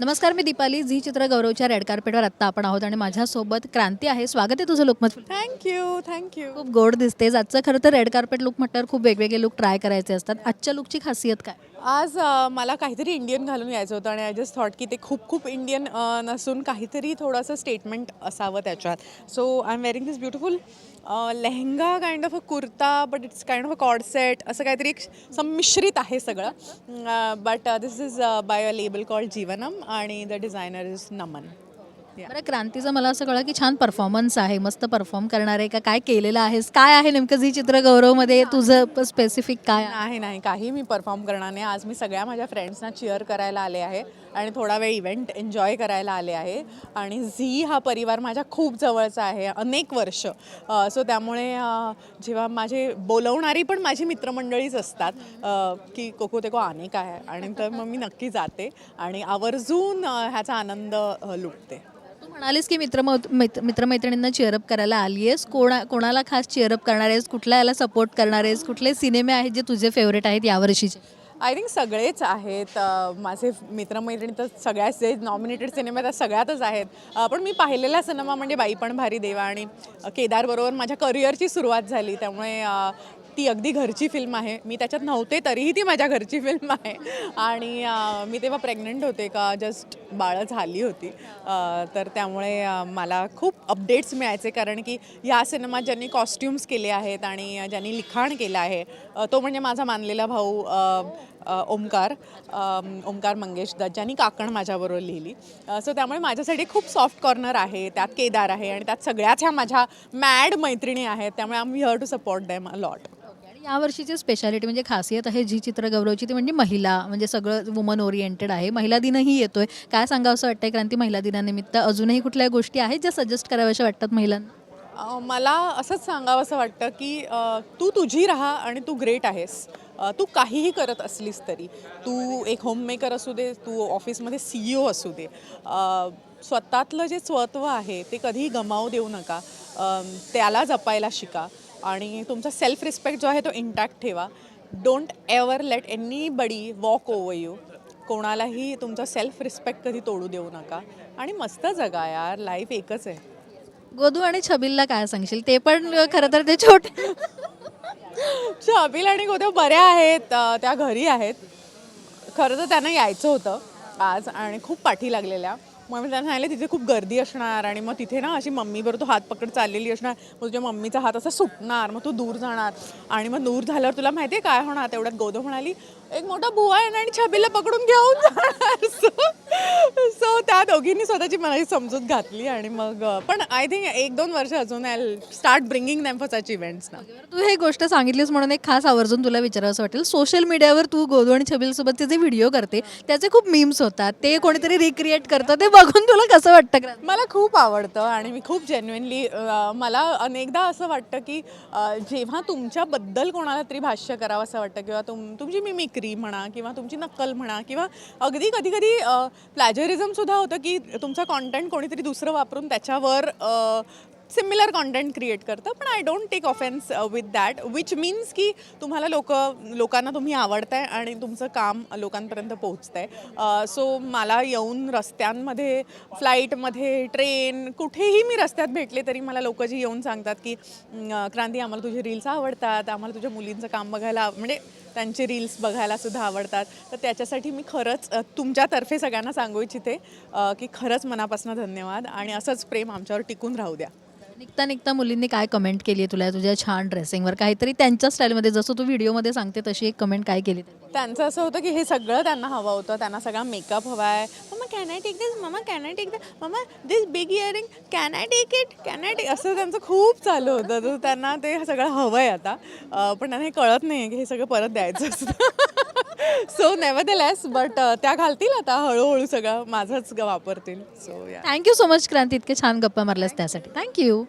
नमस्कार मी दीपाली झी चित्र गौरवच्या रेड कार्पेटवर आत्ता आपण आहोत आणि माझ्यासोबत क्रांती आहे. स्वागत आहे तुझं लोकमत थँक्यू थँक्यू खूप गोड दिसतेस. आजचं खरं तर रेड कार्पेट लुक म्हटल्यावर खूप वेगवेगळे लुक ट्राय करायचे असतात. आजच्या लुकची खासियत काय? आज अ, मला काहीतरी इंडियन घालून यायचं होतं आणि आय जस्ट थॉट की ते खूप खूप इंडियन नसून काहीतरी थोडंसं स्टेटमेंट असावं त्याच्यात. So I am wearing this beautiful lehenga kind of a kurta but it's kind of a coord set असं काहीतरी एक संमिश्रित आहे सगळं. But this is by a label called Jeevanam आणि the designer is Naman Yeah. बरं क्रांतीचं मला असं कळलं की छान परफॉर्मन्स आहे मस्त परफॉर्म करणार आहे का काय केलेलं आहेस? काय आहे नेमकं झी चित्र गौरवमध्ये? तुझं स्पेसिफिक काय आहे? नाही काही मी परफॉर्म करणार नाही. आज मी सगळ्या माझ्या फ्रेंड्सना चिअर करायला आले आहे आणि थोडा वेळ इव्हेंट एन्जॉय करायला आले आहे. आणि झी हा परिवार माझ्या खूप जवळचा आहे अनेक वर्ष. सो त्यामुळे जेव्हा माझे बोलवणारी पण माझी मित्रमंडळीच असतात की कोको तेको को काय आहे आणि तर मग मी नक्की जाते आणि आवर्जून ह्याचा आनंद लुटते. म्हणालीस की मित्र मित्रमैत्रिणींना चेअरअप करायला आली आहेस कोणा कोणाला खास चेअरअप करणार आहेस? कुठल्या याला सपोर्ट करणार आहेस? कुठले सिनेमे आहेत जे तुझे फेवरेट आहेत यावर्षीचे आय थिंक सगळेच आहेत. माझे मित्रमैत्रिणी तर सगळ्याच जे नॉमिनेटेड सिनेमे तर सगळ्यातच आहेत. पण मी पाहिलेला सिनेमा म्हणजे बाई पण भारी देवा आणि केदारबरोबर माझ्या करिअरची सुरुवात झाली. त्यामुळे ती अगदी घरची फिल्म आहे. मी त्याच्यात नव्हते तरीही ती माझ्या घरची फिल्म आहे. आणि मी तेव्हा प्रेग्नंट होते का जस्ट बाळं झाली होती. तर त्यामुळे मला खूप अपडेट्स मिळायचे. कारण की या सिनेमात ज्यांनी कॉस्ट्युम्स केले आहेत आणि ज्यांनी लिखाण केलं आहे तो म्हणजे माझा मानलेला भाऊ ओंकार ओमकार ओमकार मंगेश दत्त ज्यांनी काकण माझ्याबरोबर लिहिली. सो त्यामुळे माझ्यासाठी खूप सॉफ्ट कॉर्नर आहे त्यात केदार आहे आणि त्यात सगळ्याच ह्या माझ्या मॅड मैत्रिणी आहेत. त्यामुळे आम्ही here to support them a lot यावर्षीची स्पेशालिटी म्हणजे खासियत आहे जी चित्र गौरवची ती म्हणजे महिला म्हणजे सगळं वुमन ओरिएंटेड आहे. महिला दिनही येतोय. काय सांगावं असं वाटतंय? क्रांती महिला दिनानिमित्त अजूनही कुठल्या गोष्टी आहेत ज्या सजेस्ट कराव्याशा वाटतात महिलांना? मला असंच सांगावं असं वाटतं की तू तुझी राहा आणि तू ग्रेट आहेस. तू काहीही करत असलीस तरी. तू एक होममेकर असू दे तू ऑफिसमध्ये सी ई ओ असू दे. स्वतःतलं जे स्वत्व आहे ते कधीही गमावू देऊ नका. त्याला जपायला शिका. आणि तुमचा सेल्फ रिस्पेक्ट जो आहे तो इंटॅक्ट ठेवा. Don't ever let anybody walk over you कोणालाही तुमचा सेल्फ रिस्पेक्ट कधी तोडू देऊ नका. आणि मस्त जगा यार लाईफ एकच आहे. गोदू आणि छबिलला काय सांगशील? ते पण खरं तर ते छोटे. छबिल आणि गोदेव बऱ्या आहेत अ, त्या घरी आहेत. खरं तर त्यांना यायचं होतं आज आणि खूप पाठी लागलेल्या. मग मी त्यांना सांगितलं तिथे खूप गर्दी असणार आणि मग तिथे ना अशी मम्मीवर तू हात पकड चाललेली असणार. मग तुझ्या मम्मीचा हात असा सुटणार मग तू दूर जाणार. आणि मग दूर झाल्यावर तुला माहिती आहे काय होणार? तेवढ्यात गोदो म्हणाली एक मोठा बुवा येणार आणि छबीला पकडून घेऊन जाणार. सो सो त्या दोघींनी स्वतःची मनाची समजूत घातली आणि मग पण आय थिंक एक दोन वर्ष अजून I start bringing them for such events ना तू हे गोष्ट सांगितलीस म्हणून एक खास आवर्जून तुला विचारावं असं वाटेल. सोशल मीडियावर तू गोदू आणि छबीलसोबतचे जे व्हिडिओ करते त्याचे खूप मीम्स होतात. ते कोणीतरी रिक्रिएट करतं ते बघून तुला कसं वाटतं क्रांती? मला खूप आवडतं आणि मी खूप जेन्युनली मला अनेकदा असं वाटतं की अ, जेव्हा तुमच्याबद्दल कोणाला तरी भाष्य करावं असं वाटतं किंवा तुम तुमची मिमिक्री म्हणा किंवा तुमची नक्कल म्हणा किंवा अगदी कधी कधी प्लॅजरिझमसुद्धा होतं की तुमचा कॉन्टेंट कोणीतरी दुसरं वापरून त्याच्यावर सिमिलर कॉन्टेंट क्रिएट करतं पण I don't take offence with that which means की तुम्हाला लोक लोकांना तुम्ही आवडताय आणि तुमचं काम लोकांपर्यंत पोहोचतंय. Uh, सो मला येऊन रस्त्यांमध्ये फ्लाईटमध्ये ट्रेन कुठेही मी रस्त्यात भेटले तरी मला लोक जी येऊन सांगतात की क्रांती आम्हाला तुझे रील्स आवडतात आम्हाला तुझ्या मुलींचं काम बघायला म्हणजे त्यांचे रील्स बघायला सुद्धा आवडतात. तर त्याच्यासाठी मी खरंच तुमच्यातर्फे सगळ्यांना सांगू इच्छिते की खरंच मनापासून धन्यवाद आणि असंच प्रेम आमच्यावर टिकून राहू द्या. निघता निघता मुलींनी काय कमेंट केली आहे तुला? तुझ्या छान ड्रेसिंगवर काहीतरी त्यांच्या स्टाईलमध्ये जसं तू व्हिडिओमध्ये सांगते तशी एक कमेंट काय केली त्यांचं असं होतं की हे सगळं त्यांना हवं होतं. त्यांना सगळा मेकअप हवा आहे mumma can I take this mumma can I take this mumma this big earring can I take it can I take असं त्यांचं खूप चालू होतं. तर त्यांना ते सगळं हवं आहे आता पण त्यांना हे कळत नाही आहे की हे सगळं परत द्यायचं असतं. सो नेवर लेस बट त्या घालतील आता हळूहळू सगळं. माझंच ग- वापरतील. सो या thank you so much Kranti. इतके छान गप्पा मारल्यास त्यासाठी. थँक्यू